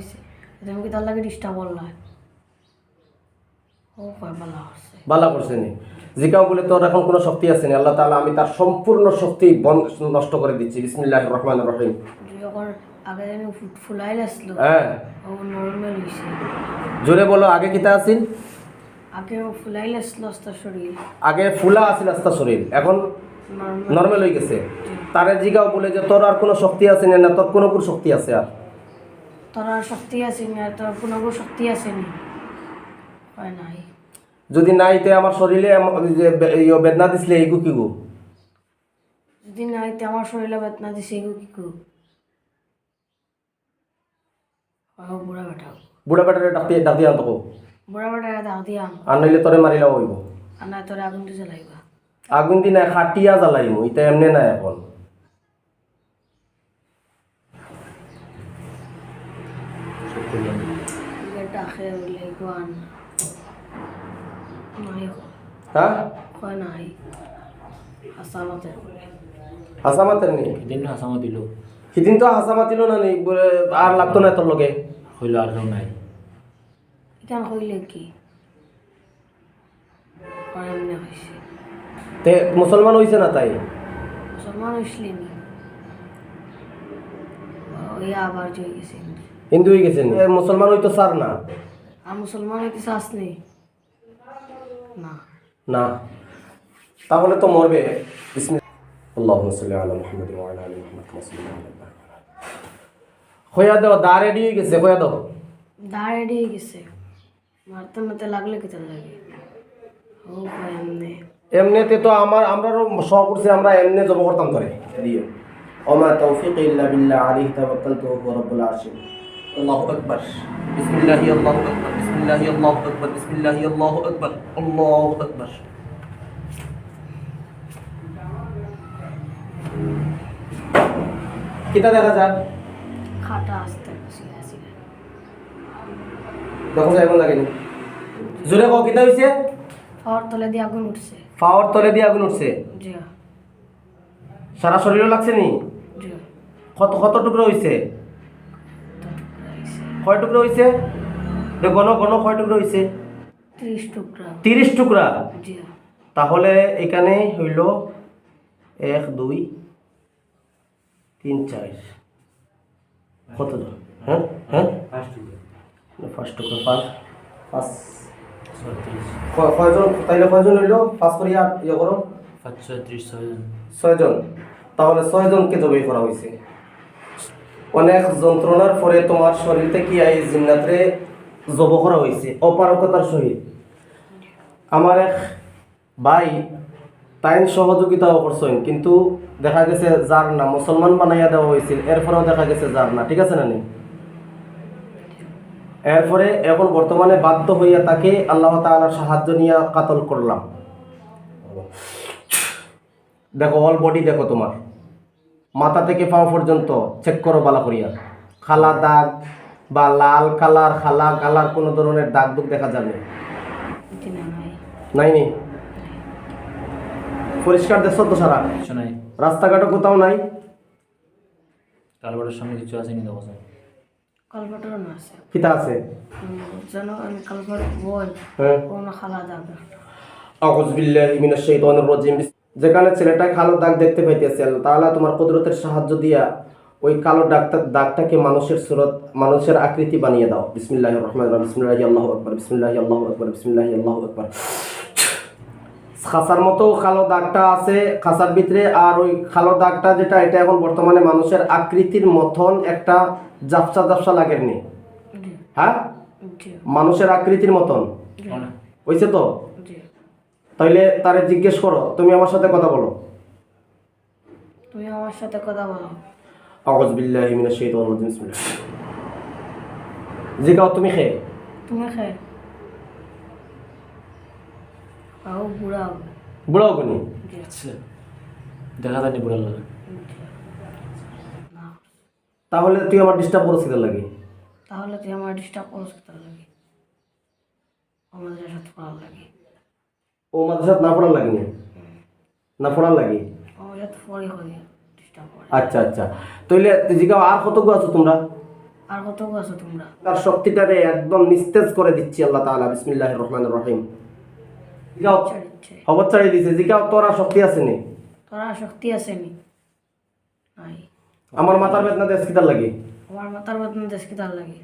হয়েছে তুমি কি তার লাগে ডিস্টার্ব বলা করছে নি। জিকাও বলে তোর এখন কোনো শক্তি আছে না? আল্লাহ তাআলা আমি তার সম্পূর্ণ শক্তি নষ্ট করে দিচ্ছি। বিসমিল্লাহির রহমানির রহিম। আগে জানি আসলো। হ্যাঁ। ও নর্মাল হয়েছে জোরে বলো আগে কিতা আছিল? আগে আসলো আস্তা শরীর। আগে ফুলা আছিল আস্তা শরীর এখন নর্মাল হয়ে গেছে। তারে জিগাও বলে যে তোর আর কোনো শক্তি আছে না? না তোর কোনো কোনো শক্তি আছে আর? তোর শক্তি আছে না তোর কোনো শক্তি আছে নি? হয় নাই? যদি নাই তে আমার শরীরে বেদনা দিছিলে এইগু কি গু যদি নাই তে আমার শরীরে বেতনা দিছে এগু কি ও বুড়া বেটা। বুড়া বেটারে ডাকতে ডাক দিয়া তোকে। বুড়া বেটা দাও দিয়া। আর নইলে তোরে মারিলা হইব আর নাই তোর আগুন দিয়ে জ্বালাইবা। আগুন দিনে খাটিয়া জ্বালাইমু এটা এমনি না এখন এটা আখে উঠলে গান নাই হ্যাঁ? নাই? হাসামাতের। নি দিন না আসামত দিল। সেদিন তো হাসামাতিল না নি আর লাগতো না তোর লগে। হইল আর নাই। এখান কইলে কি? তে মুসলমান হইছে না তাই? মুসলমান হইসলি ওই আবার জয় গেছে হিন্দু হয়ে গেছেন এ, মুসলমান হইতো সার না। আর মুসলমান হইতে চাস নেই না। না। তাহলে তো মরবে। সাল্লি আলা মুহাম্মাদ ওয়া আলা আলি। খোয়া দাও দা রেডি হয়ে গেছে খোয়া দাও। দাঁড়িয়ে দিয়ে গেছে। মারতে মারতে লাগলে কেতে লাগে? ও কয় এমনি। এমনিতে তো আমার আমরাও শখ করছি আমরা এমনি জব করতাম করে দিয়ে। ওমা তৌফিক ইল্লা বিল্লাহ আলাইহি তাওয়াক্কালতু ওয়া রাব্বুল আরশিল আল্লাহু আকবার। বিসমিল্লাহি আল্লাহু আকবার। বিসমিল্লাহি আল্লাহু আকবার বিসমিল্লাহি আল্লাহু আকবার আল্লাহু আকবার কিটা দেখা যায় খাটা আসতে দেখো যায় এমন লাগেনি জোরে কও কিটা হইছে? আর তলে দিয়ে আগুন উঠছে। পাওয়ার তলে দিয়ে আগুন উঠছে? জি। সারা শরীরও লাগছে নি? জি। কত কত টুকরো হইছে? কয় টুকরো হইছে? গণ গণ কয় টুকরো হইছে? ত্রিশ টুকরা। তিরিশ টুকরা? তাহলে এখানে হইল এক দুই তিন চার। কত হ্যাঁ? হ্যাঁ? ফার্স্ট টুকরা। পাঁচ পাঁচ কয়জন তাইলে কয়জন হইল? পাঁচ করিয়া ইয়ে করো। পাঁচ ছত্রিশ ছয়জন ছয়জন তাহলে ছয়জনকে জবাই করা হয়েছে অনেক যন্ত্রণার পরে তোমার শরীর থেকে এই জিন্নাতরে জব করা হয়েছে অপারকতার সহিত। আমার এক ভাই তাইন সহযোগিতাও করছেন, কিন্তু দেখা গেছে যার না, মুসলমান বানাইয়া দেওয়া হয়েছিল এরপরেও দেখা গেছে যার না, ঠিক আছে না নি এরপরে এখন বর্তমানে বাধ্য হইয়া তাকে আল্লাহ তাআলার সাহায্য নিয়ে কাতল করলাম। দেখো অল বডি দেখো তোমার। মাথা থেকে পাও পর্যন্ত চেক করো বালা করিয়া। খালা, দাগ বা লাল কালার খালা কালার কোনো ধরনের দাগ দুগ দেখা যাবে? জি নাই নাই পরিষ্কার দেখছ তো সারা? নাই। রাস্তাঘাটও কোথাও নাই? কালবাটের সামনে কিছু আছে নি দেখো কালপাটারও না আছে। কিতা আছে? যেন আমি কালপাট বল হ্যাঁ। খালা দাবে আউযু বিল্লাহি মিনাশ শাইতানির রাজিম। যেখানে ছেলেটা খালো দাগ দেখতে পাইতেছে আল্লাহ তাআলা তোমার কুদরতের সাহায্য দিয়া ওই কালো দাগটা দাগটাকে মানুষের সুরত মানুষের আকৃতি বানিয়ে দাও। বিসমিল্লাহির রহমানির রহিম বিসমিল্লাহি আল্লাহু আকবার বিসমিল্লাহি আল্লাহু আকবার বিসমিল্লাহি আল্লাহু আকবার। খাসার মতো কালো দাগটা আছে খাসার ভিতরে আর ওই কালো দাগটা যেটা এটা এখন বর্তমানে মানুষের আকৃতির মতন একটা জাপসা জাপসা লাগের নি হ্যাঁ? মানুষের আকৃতির মতন। হয়েছে তো? জি। তাইলে তারে জিজ্ঞেস করো তুমি আমার সাথে কথা বলো। তুমি আমার সাথে কথা বলো। আউযু বিল্লাহি মিনাশ শাইতানির রাজিম বিসমিল্লাহ। জিগাও তুমি খে তুমি খাই আও বুড়া বুড়ো গুনি আচ্ছা দেখা যায়নি বুড়ার লাগে। তাহলে তুই আমার ডিস্টার্ব করছিস লাগে? তাহলে তুই আমার ডিস্টার্ব করছ কোথার লাগে? আমাদের সাথে পড়ার লাগে। ও মাদ্রাসাত না পড়ার লাগেনি না? পড়ার লাগে? আমার সাথে পড়ে করে আচ্ছা আচ্ছা। তাইলে জিগাও আর কত গো আছো তোমরা? আর কত আছো তোমরা? তার শক্তিটারে একদম নিস্তেজ করে দিচ্ছি আল্লাহ তাআলা বিসমিল্লাহির রহমানির রহিম। জিগাও খবর ছাড়িয়ে দিছে। জিগাও তোরা শক্তি আছে নি? তোরা শক্তি আছে নি? আমার মাথার বেদনা দেশ কিতার লাগে? আমার মাথার বেতন দেশ কি তার লাগে।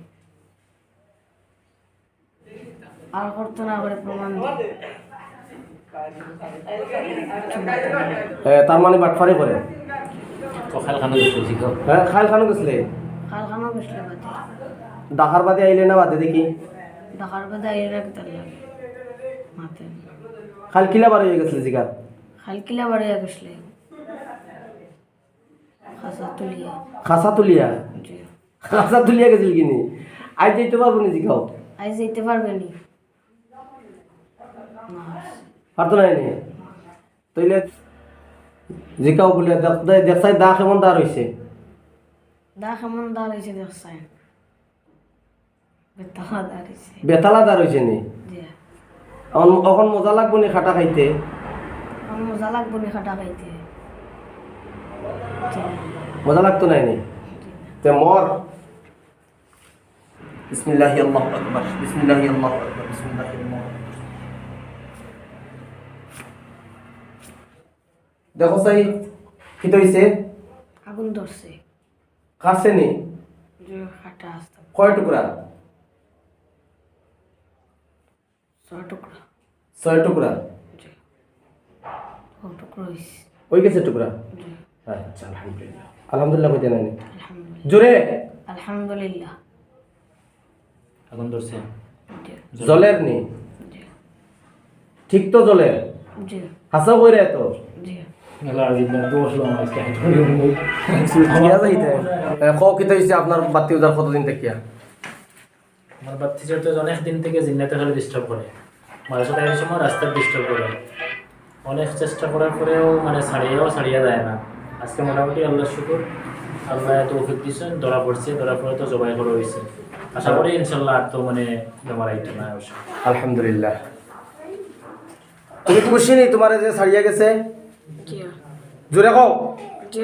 আর করতে না করে প্রমাণ হ্যাঁ তার মানে বাটফারি করে? খাল খানো হ্যাঁ খাইল খানো গেছলে? কাল খানো গেছিল বাদে। আইলে না বাদে দেখি? ডাকার বাদে আইয়ে রাখি তার লাগে মাতে খাল কিলা বার হয়ে গেছিল জিগা? হালকিলা বাড়িয়া গেছলে। খাসা তুলিয়া। খাসা তুলিয়া? জি। খাসা তুলিয়া গেছিল কিনি? আই যেতে পারব নি জিগাও? আজ যেতে পারবে নি। না পারতো নাই নি। তইলে জিকাও বলে দেখাই দা কেমন দা রইছে? দা কেমন দাঁড়াইছে দেখছেন বেতালা দাঁড়াইছে বেতালা দা রইছে নি? জি। অখন মজা লাগবো নি খাটা খাইতে? মজা লাগবো নি খাটা খাইতে। মজা লাগতো নাই নি? তে মর। বিসমিল্লাহি আল্লাহু আকবার বিসমিল্লাহি আল্লাহু আকবার বিসমিল্লাহি আল্লাহু আকবার দেখো সাই কি হইছে আগুন ধরছে। কাটছে নি? যে খাটা কয় টুকরা? ছয় টুকরা। ছয় টুকরা। ওই গেছে টুকরা? আচ্ছা আলহামদুলিল্লাহ। আলহামদুলিল্লাহ কইতে নাই জোরে? আলহামদুলিল্লাহ। আগুন ধরছে। জলের নি? ঠিক তো জলের? জি হাসা কইরে তো আপনার বাতি উজার কতদিন দেখিয়া আমার বাচ্চা তো অনেক দিন থেকে জিন্নাতে খালি ডিস্টার্ব করে মাঝে সাথে সময় রাস্তায় ডিস্টার্ব করে অনেক চেষ্টা করার পরেও মানে ছাড়িয়েও ছাড়িয়ে যায় না আজকে মোটামুটি আল্লাহ শুকুর আল্লাহ তৌফিক দিয়েছেন ধরা পড়ছে ধরা পড়ে তো জবাই করা হয়েছে আশা করি ইনশাল্লাহ আর তো মানে আইতে না আলহামদুলিল্লাহ তুমি খুশি নি তোমার যে ছাড়িয়া গেছে জি জোরে কও। জি